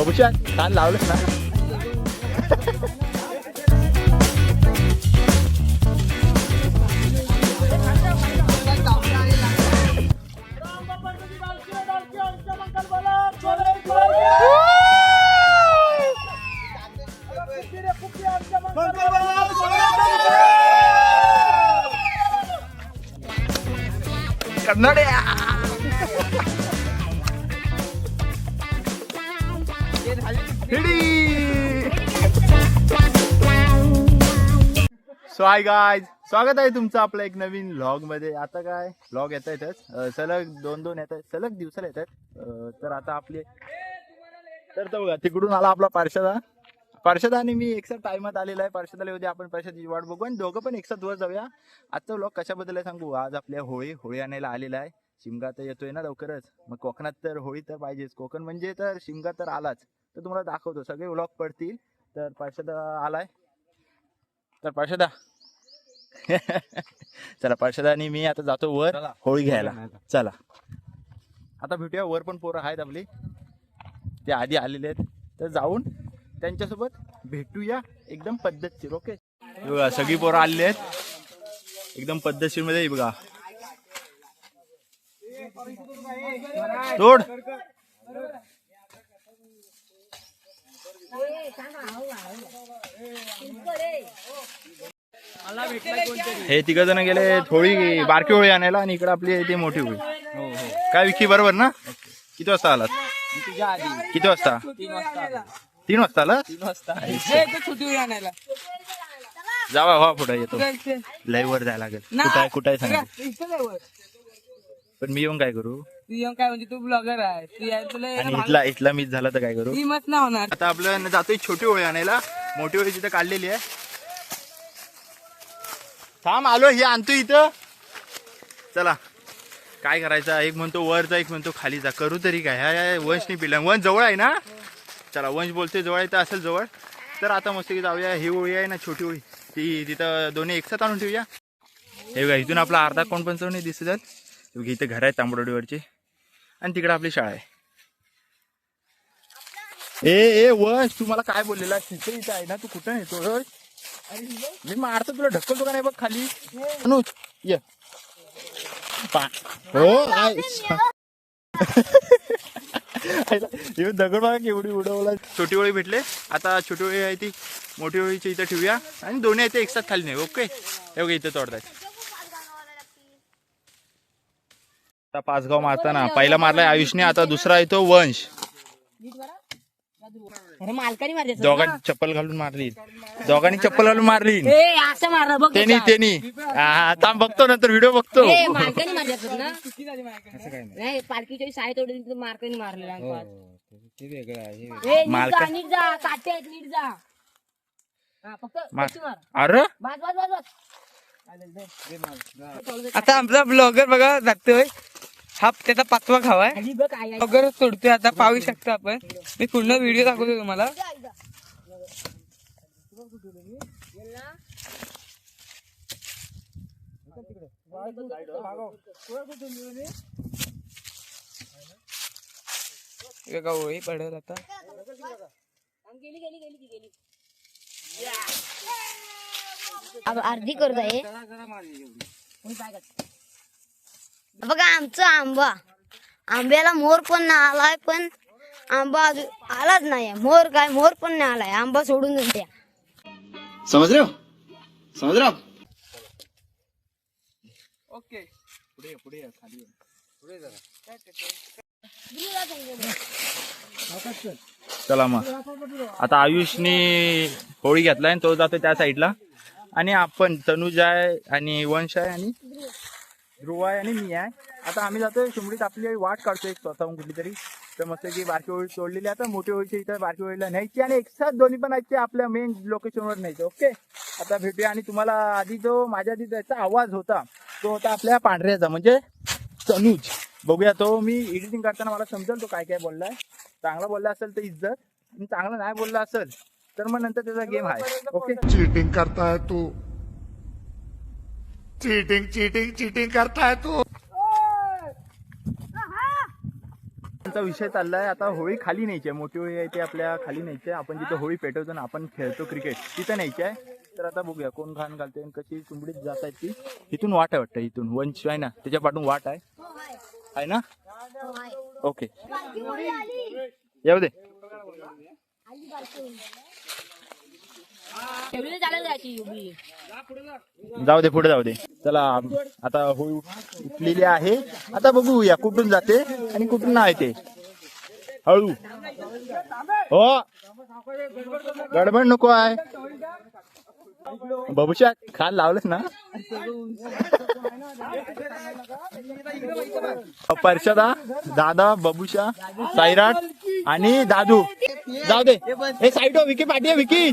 Babusyan, saan lawless na? Karena deh. ना so hi guys स्वागत आहे तुमचं आपलं एक नवीन व्लॉगमध्ये. आता काय? व्लॉग येत आहेत. सलग दोन दोन येत आहेत. सलग दिवसाला येत आहेत. तर आता आपले तर तो बघा तिकडून आला आपला पार्षदा. पार्षद आणि मी एकसाथ टायमात आलेला आहे. पार्षदाला उद्या आपण पार्षदाची वाट बघू. आणि दोघं पण एकसाथ वर जाऊया. आजचा व्लॉग कशाबद्दल आहे सांगू? आज आपल्या होळी होळी आणायला आलेला आहे. शिमगा तर येतोय ना लवकरच. मग कोकणात तर होळी तर पाहिजेच. कोकण म्हणजे तर शिमगा तर आलाच. तर तुम्हाला दाखवतो. सगळे व्लॉग पडतील. तर पार्षदा आलाय. तर पार्षदा. चला पार्षदा आणि मी आता जातो वर होळी घ्यायला. चला. आता भेटूया. वर पण पोरं आहेत आपली. ते आधी आलेले आहेत. तर जाऊन त्यांच्यासोबत भेटूया एकदम पद्धतशीर ओके? बघा सगळी पोरं आलेली आहेत. एकदम पद्धतशीरमध्ये बघा. तोड हे तिघ जण गेले थोडी बारकी होळी आणायला आणि इकडे आपली ती मोठी होळी. काय विकी बरोबर ना? किती वाजता आलात किती वाजता? तीन वाजता आला तीन वाजता जावा व्हा पुढे येतो. लय वर जायला लागेल. ना, कुठं आहे कुठं सांगा पण मी येऊन काय करू? तू येऊन काय म्हणजे तू ब्लॉगर आहे. तू तुला आणि इथला इथला मिस झाला तर काय करू? ती मत नाही होणार. आता आपलं जातोय छोटी होळी आणायला. मोठी होळी तिथं काढलेली आहे. थांब आलो हे आणतो इथं. चला. काय करायचं? एक म्हणतो वर जा एक म्हणतो खाली जा करू तरी काय? ह्या ह्या वंश नाही पिला. वंश जवळ आहे ना? चला वंश बोलतोय जवळ आहे तर असेल जवळ. तर आता मस्त की जाऊया. ही होळी आहे ना छोटी होळी ती तिथं दोन्ही एकसाथ आणून ठेवूया. हे बघा इथून आपला अर्धा कोण पंचावन्न दिसत. बघा, इथं घर आहे तांबडवाडीवरची आणि तिकडे आपली शाळा आहे. ए ए वंश तू मला काय बोललेला? तिथे इथं आहे ना तू कुठं येतो मी मारतो तुला ढकलतो का नाही बघ खाली? अनुज ये. हो दगड बघा केवढी उडवला. छोटी होळी भेटले. आता छोटी होळी आहे ती मोठी होळीची इथं ठेवूया. आणि दोन्ही आहे ते एकसाथ खाली नाही ओके? हे बघा इथं तोडतात. आता पाचगाव मारताना पहिला मारलाय आयुषने आता दुसरा आहे तो वंश. दोघांनी चप्पल घालून मारली. दोघांनी चप्पल घालून मारली. त्यांनी त्यांनी थांब बघतो नंतर व्हिडिओ बघतो. हो, अरे? आता आमचा ब्लॉगर बघा जातोय. हा त्याचा पाचवा खावा आहे. ब्लॉगर सोडतोय आता पाहू शकतो आपण. मी पूर्ण व्हिडिओ दाखवतो तुम्हाला. बघा होळी पडेल आता. गेली गेली गेली ती गेली अब अर्धी करत आहे बघा आमचा आंबा. आंब्याला मोर पण नाही आलाय पण आंबा अजून आलाच नाही. मोर काय मोर पण नाही आलाय. आंबा सोडून द्या. समज रे समज रे ओके पुढे पुढे खाली चला मग. आता आयुषने होळी घेतलाय तो जातो त्या साईडला. आणि आपण तनुज आहे आणि वंश आहे आणि ध्रुव आहे आणि मी आहे. आता आम्ही जातोय शिमडीत आपली वाट काढतोय स्वतःहून कुठली तरी. तर मस्त की बारकी ओळी सोडलेली आता मोठी ओळीची इथं बारकी ओळीला न्यायची आणि एकसाथ दोन्ही पण आहेत आपल्या मेन लोकेशनवर न्यायचे ओके आता भेटूया आणि तुम्हाला आधी जो माझ्या आधी त्याचा आवाज होता तो होता आपल्या पांढऱ्याचा म्हणजे तनुज. बघूया तो मी एडिटिंग करताना मला समजेल तो काय काय बोललाय. चांगला बोलला असेल तर इज्जत चांगला नाही बोलला असेल तर मग नंतर त्याचा गेम आहे ओके चिटिंग करताय तू. चीटिंग चीटिंग चीटिंग करताय तू. आमचा विषय चाललाय आता होळी खाली न्यायची आहे. मोठी होळी आहे ते आपल्या खाली न्यायची आहे. आपण जिथे होळी पेटवतो ना आपण खेळतो क्रिकेट तिथं न्यायची आहे. तर आता बघूया कोण घाण घालते आणि कशी चुंबडीत जात आहेत ती. इथून वाट आहे वाटतं इथून. वंश आहे ना त्याच्या पाठून वाट आहे. आहे ना? ओके. येऊ दे ठेवलेली चालत जायची उभी जाऊ दे पुढे जाऊ दे. चला आता होळी उठलेली आहे. आता बघूया कुठून जाते आणि कुठून नाही ते. हळू. हो. गडबड नको आहे. बबूशा खाल लावलंच ना? परशदा दादा बबुशा साईराट आणि दादू. जाऊ दे. हे साईड हो विकी पाठी विकी.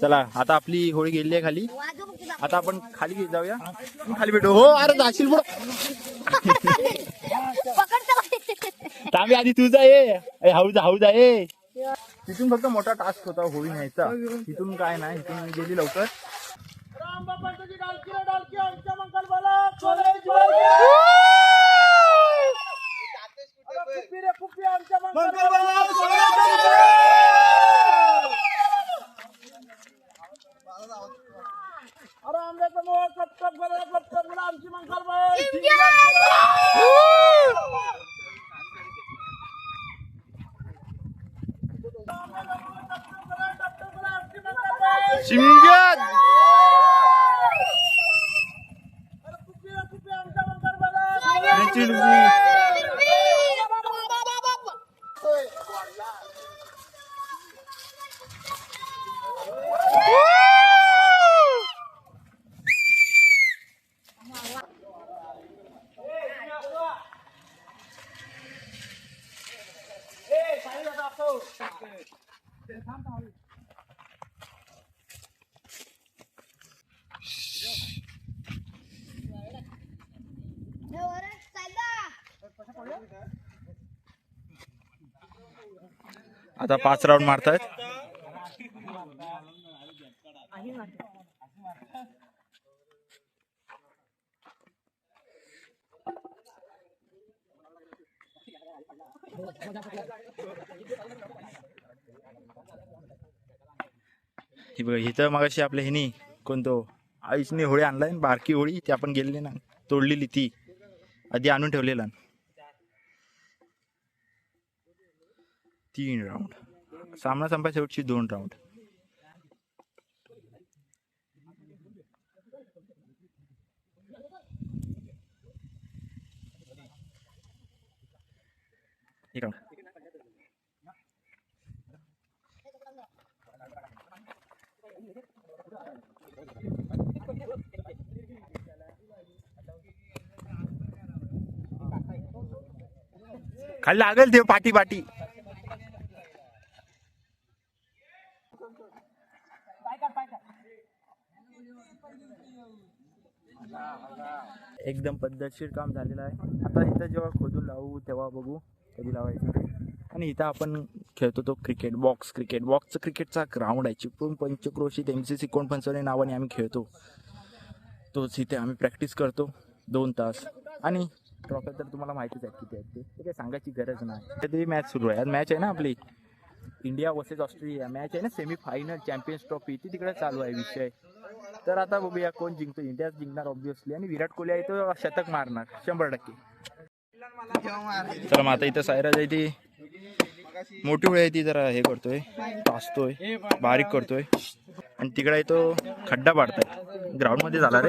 चला आता आपली होळी गेली आहे खाली. आता आपण खाली जाऊया. खाली भेटू. हो अरे जाशील पुढं. तांबे आधी तुझा ये हाऊज हाऊज आहे तिथून फक्त मोठा टास्क होता होळी न्यायचा. तिथून काय नाही तिथून गेली लवकर. Simgad! Hey, saya tak tahu. Saya tak tahu. आता पाच राऊंड मारतायत. ही बघा इथं मगाशी आपल्या हिनी कोणतो आईसने होळी आणलाय बारकी होळी ती आपण गेलेली ना तोडलेली ती. आधी आणून ठेवलेला. तीन राऊंड सामना संपायच्या शेवटची दोन राऊंड खाली लागेल ते पाठी पाठी एकदम पद्धतशीर काम झालेलं आहे. आता इथं जेव्हा खोदून लावू तेव्हा बघू कधी लावायचं आणि इथं आपण खेळतो तो क्रिकेट बॉक्स क्रिकेट बॉक्सचं क्रिकेटचा ग्राउंड आहे. चिपळूण पंचक्रोशीत एम सी सी कोणपंचवले नावाने आम्ही खेळतो. तोच इथे आम्ही प्रॅक्टिस करतो दोन तास. आणि ट्रॉफी तर तुम्हाला माहितीच आहे किती आहेत ते. काही सांगायची गरज नाही. तरी मॅच सुरू आहे. आज मॅच आहे ना आपली? India versus Australia. मॅच आहे ना सेमी फायनल चॅम्पियन्स ट्रॉफी ती तिकडे चालू आहे विषय. तर आता बघूया कोण जिंकतो इंडियाच जिंकणार ऑब्विसली आणि विराट कोहली आहे तो शतक मारणार शंभर टक्के. चला मग आता इथं सायराज आहे ती. मोठी वेळ आहे ती जरा हे करतोय टाचतोय बारीक करतोय. आणि तिकडे तो खड्डा पाडताय. ग्राउंडमध्ये झाला रे.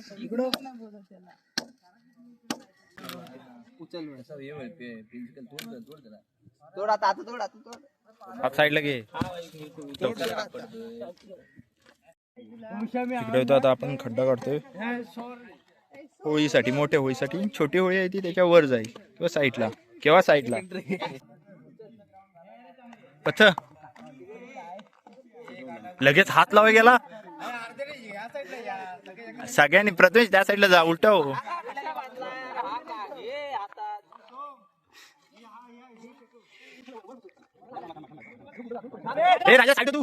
रेडी गँगस्टरला आणि हा हात साईडला घे तिकडे तो आता आपण खड्डा काढतोय होळीसाठी मोठ्या होळीसाठी छोटी होळी आहे ती त्याच्या वर जाईल किंवा साईडला किंवा साईडला पथ लगेच हात लावा गेला सगळ्यांनी प्रथमेश त्या साईडला जा उलट हो. ए राजा साईड तू.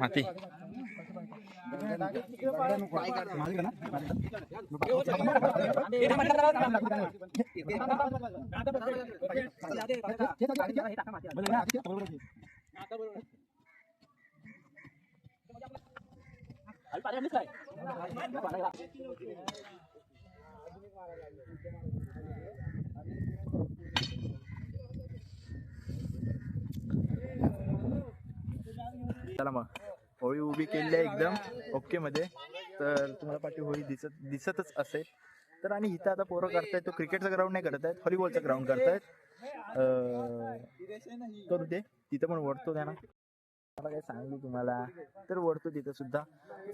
माती. चला मग. होळी उभी केलेली आहे एकदम. ओके मध्ये. तर तुम्हाला पाठी होळी दिसत दिसतच असेल. तर आणि इथं आता पोरं करतायत तो क्रिकेटचा ग्राउंड नाही करत आहेत व्हॉलीबॉलचा ग्राउंड करतायत. करू दे. तिथं पण वडतो त्यांना. मला काय सांगू तुम्हाला. तर वडतो तिथं सुद्धा.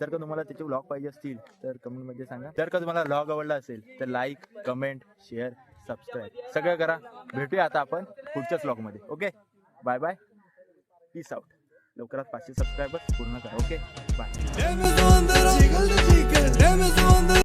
जर का तुम्हाला त्याचे व्लॉग पाहिजे असतील तर कमेंटमध्ये सांगा. जर का तुम्हाला व्लॉग आवडला असेल तर लाईक कमेंट शेअर सबस्क्राईब सगळं करा. भेटूया आता आपण पुढच्याच व्लॉगमध्ये. Okay bye bye peace out लवकरात पाचशे सबस्क्रायबर पूर्ण करा. Okay bye